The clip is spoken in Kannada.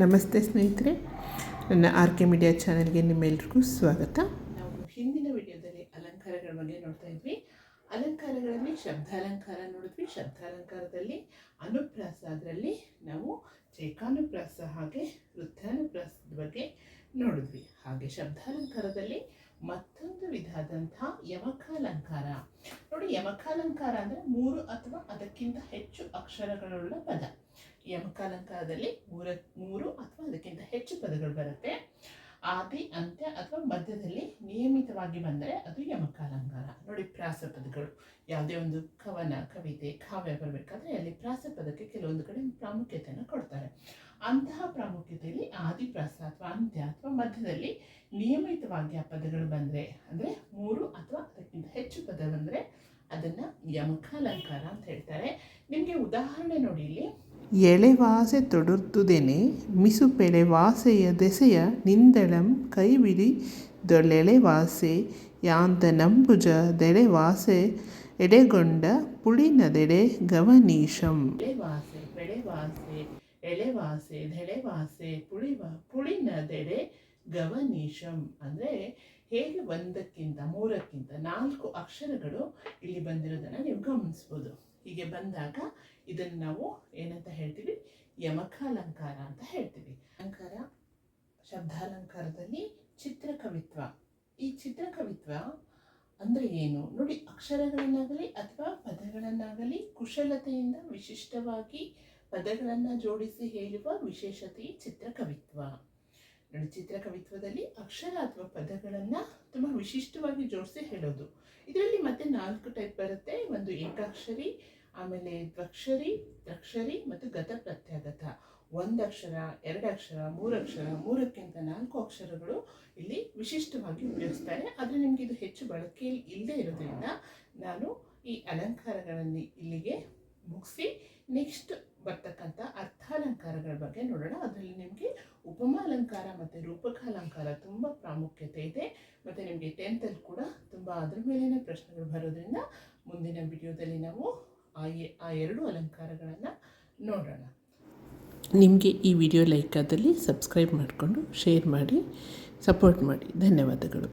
ನಮಸ್ತೆ ಸ್ನೇಹಿತರೆ, ನನ್ನ ಆರ್ ಕೆ ಮೀಡಿಯಾ ಚಾನೆಲ್ಗೆ ನಿಮ್ಮೆಲ್ರಿಗೂ ಸ್ವಾಗತ. ನಾವು ಹಿಂದಿನ ವಿಡಿಯೋದಲ್ಲಿ ಅಲಂಕಾರಗಳ ಬಗ್ಗೆ ನೋಡ್ತಾ ಇದ್ವಿ. ಅಲಂಕಾರಗಳಲ್ಲಿ ಶಬ್ದಾಲಂಕಾರ ನೋಡಿದ್ವಿ. ಶಬ್ದಾಲಂಕಾರದಲ್ಲಿ ಅನುಪ್ರಾಸ. ಅದರಲ್ಲಿ ನಾವು ಚೈಕಾನುಪ್ರಾಸ ಹಾಗೆ ವೃತ್ತಾನುಪ್ರಾಸದ ಬಗ್ಗೆ ನೋಡಿದ್ವಿ. ಹಾಗೆ ಶಬ್ದಾಲಂಕಾರದಲ್ಲಿ ಮತ್ತೊಂದು ವಿಧವಾದಂಥ ಯಮಕಾಲಂಕಾರ. ನೋಡಿ, ಯಮಕಾಲಂಕಾರ ಅಂದರೆ ಮೂರು ಅಥವಾ ಅದಕ್ಕಿಂತ ಹೆಚ್ಚು ಅಕ್ಷರಗಳುಳ್ಳ ಪದ. ಯಮಕಾಲಂಕಾರದಲ್ಲಿ ಮೂರ, ಮೂರು ಅಥವಾ ಅದಕ್ಕಿಂತ ಹೆಚ್ಚು ಪದಗಳು ಬರುತ್ತೆ. ಆದಿ, ಅಂತ್ಯ ಅಥವಾ ಮಧ್ಯದಲ್ಲಿ ನಿಯಮಿತವಾಗಿ ಬಂದರೆ ಅದು ಯಮಕಾಲಂಕಾರ. ನೋಡಿ ಪ್ರಾಸ ಪದಗಳು. ಯಾವುದೇ ಒಂದು ಕವನ, ಕವಿತೆ, ಕಾವ್ಯ ಬರಬೇಕಾದ್ರೆ ಅಲ್ಲಿ ಪ್ರಾಸ ಪದಕ್ಕೆ ಕೆಲವೊಂದು ಕಡೆ ಪ್ರಾಮುಖ್ಯತೆಯನ್ನು ಕೊಡ್ತಾರೆ. ಅಂತಹ ಪ್ರಾಮುಖ್ಯತೆಯಲ್ಲಿ ಆದಿ ಪ್ರಾಸ ಅಥವಾ ಅಂತ್ಯ ಅಥವಾ ಮಧ್ಯದಲ್ಲಿ ನಿಯಮಿತವಾಗಿ ಆ ಪದಗಳು ಬಂದರೆ, ಅಂದರೆ ಮೂರು ಅಥವಾ ಅದಕ್ಕಿಂತ ಹೆಚ್ಚು ಪದ ಬಂದರೆ ಅದನ್ನು ಯಮಕಾಲಂಕಾರ ಅಂತ ಹೇಳ್ತಾರೆ. ನಿಮಗೆ ಉದಾಹರಣೆ ನೋಡಿ ಇಲ್ಲಿ. ಎಳೆವಾಸೆ ತೊಡರ್ತುದೆನೆ ಮಿಸುಪೆಳೆ ವಾಸೆಯ ದೆಸೆಯ ನಿಂದಳಂ ಕೈಬಿಡಿ ದೊಳೆಳೆವಾಸೆ ಯಾಂತ ನಂಬುಜ ದೆಳೆವಾಸೆ ಎಡೆಗೊಂಡ ಪುಳಿನದೆಡೆ ಗವನೀಶಂ. ಎಳೆವಾಸೆ ಬೆಳೆವಾಸೆ ಎಳೆವಾಸೆ ಧೆಳೆವಾಸೆ ಪುಳಿವ ಪುಳಿನದೆಡೆ ಗವನೀಶಂ ಅಂದರೆ ಹೇಗೆ ಒಂದಕ್ಕಿಂತ ಮೂರಕ್ಕಿಂತ ನಾಲ್ಕು ಅಕ್ಷರಗಳು ಇಲ್ಲಿ ಬಂದಿರೋದನ್ನು ನೀವು ಗಮನಿಸ್ಬೋದು. ಹೀಗೆ ಬಂದಾಗ ಇದನ್ನು ನಾವು ಏನಂತ ಹೇಳ್ತೀವಿ? ಯಮಕಾಲಂಕಾರ ಅಂತ ಹೇಳ್ತೀವಿ. ಅಲಂಕಾರ, ಶಬ್ದಾಲಂಕಾರದಲ್ಲಿ ಚಿತ್ರಕವಿತ್ವ. ಈ ಚಿತ್ರಕವಿತ್ವ ಅಂದರೆ ಏನು? ನೋಡಿ, ಅಕ್ಷರಗಳನ್ನಾಗಲಿ ಅಥವಾ ಪದಗಳನ್ನಾಗಲಿ ಕುಶಲತೆಯಿಂದ ವಿಶಿಷ್ಟವಾಗಿ ಪದಗಳನ್ನು ಜೋಡಿಸಿ ಹೇಳುವ ವಿಶೇಷತೆ ಚಿತ್ರಕವಿತ್ವ. ನೋಡಿ ಚಿತ್ರಕವಿತ್ವದಲ್ಲಿ ಅಕ್ಷರ ಅಥವಾ ಪದಗಳನ್ನು ತುಂಬ ವಿಶಿಷ್ಟವಾಗಿ ಜೋಡಿಸಿ ಹೇಳೋದು. ಇದರಲ್ಲಿ ಮತ್ತೆ ನಾಲ್ಕು ಟೈಪ್ ಬರುತ್ತೆ. ಒಂದು ಏಕಾಕ್ಷರಿ, ಆಮೇಲೆ ದ್ವಕ್ಷರಿ ತಕ್ಷರಿ ಮತ್ತು ಗತ ಪ್ರತ್ಯಾಗತ. ಒಂದು ಅಕ್ಷರ, ಎರಡು ಅಕ್ಷರ, ಮೂರು ಅಕ್ಷರ, ಮೂರಕ್ಕಿಂತ ನಾಲ್ಕು ಅಕ್ಷರಗಳು ಇಲ್ಲಿ ವಿಶಿಷ್ಟವಾಗಿ ಉಪಯೋಗಿಸ್ತಾರೆ. ಆದರೆ ನಿಮಗೆ ಇದು ಹೆಚ್ಚು ಬಳಕೆಯಲ್ಲಿ ಇಲ್ಲದೆ ಇರೋದ್ರಿಂದ ನಾನು ಈ ಅಲಂಕಾರಗಳನ್ನು ಇಲ್ಲಿಗೆ ಮುಗಿಸಿ ನೆಕ್ಸ್ಟ್ ಬರ್ತಕ್ಕಂಥ ಅರ್ಥಾಲಂಕಾರಗಳ ಬಗ್ಗೆ ನೋಡೋಣ. ಅದರಲ್ಲಿ ನಿಮಗೆ ಉಪಮಾಲಂಕಾರ ಮತ್ತು ರೂಪಕ ಅಲಂಕಾರ ತುಂಬ ಪ್ರಾಮುಖ್ಯತೆ ಇದೆ. ಮತ್ತು ನಿಮಗೆ ಟೆಂತಲ್ಲಿ ಕೂಡ ತುಂಬ ಅದ್ರ ಮೇಲೇ ಪ್ರಶ್ನೆಗಳು ಬರೋದ್ರಿಂದ ಮುಂದಿನ ವಿಡಿಯೋದಲ್ಲಿ ನಾವು ಆ ಆ ಎರಡು ಅಲಂಕಾರಗಳನ್ನು ನೋಡೋಣ. ನಿಮಗೆ ಈ ವಿಡಿಯೋ ಲೈಕ್ ಆದಲ್ಲಿ ಸಬ್ಸ್ಕ್ರೈಬ್ ಮಾಡಿಕೊಂಡು ಶೇರ್ ಮಾಡಿ ಸಪೋರ್ಟ್ ಮಾಡಿ. ಧನ್ಯವಾದಗಳು.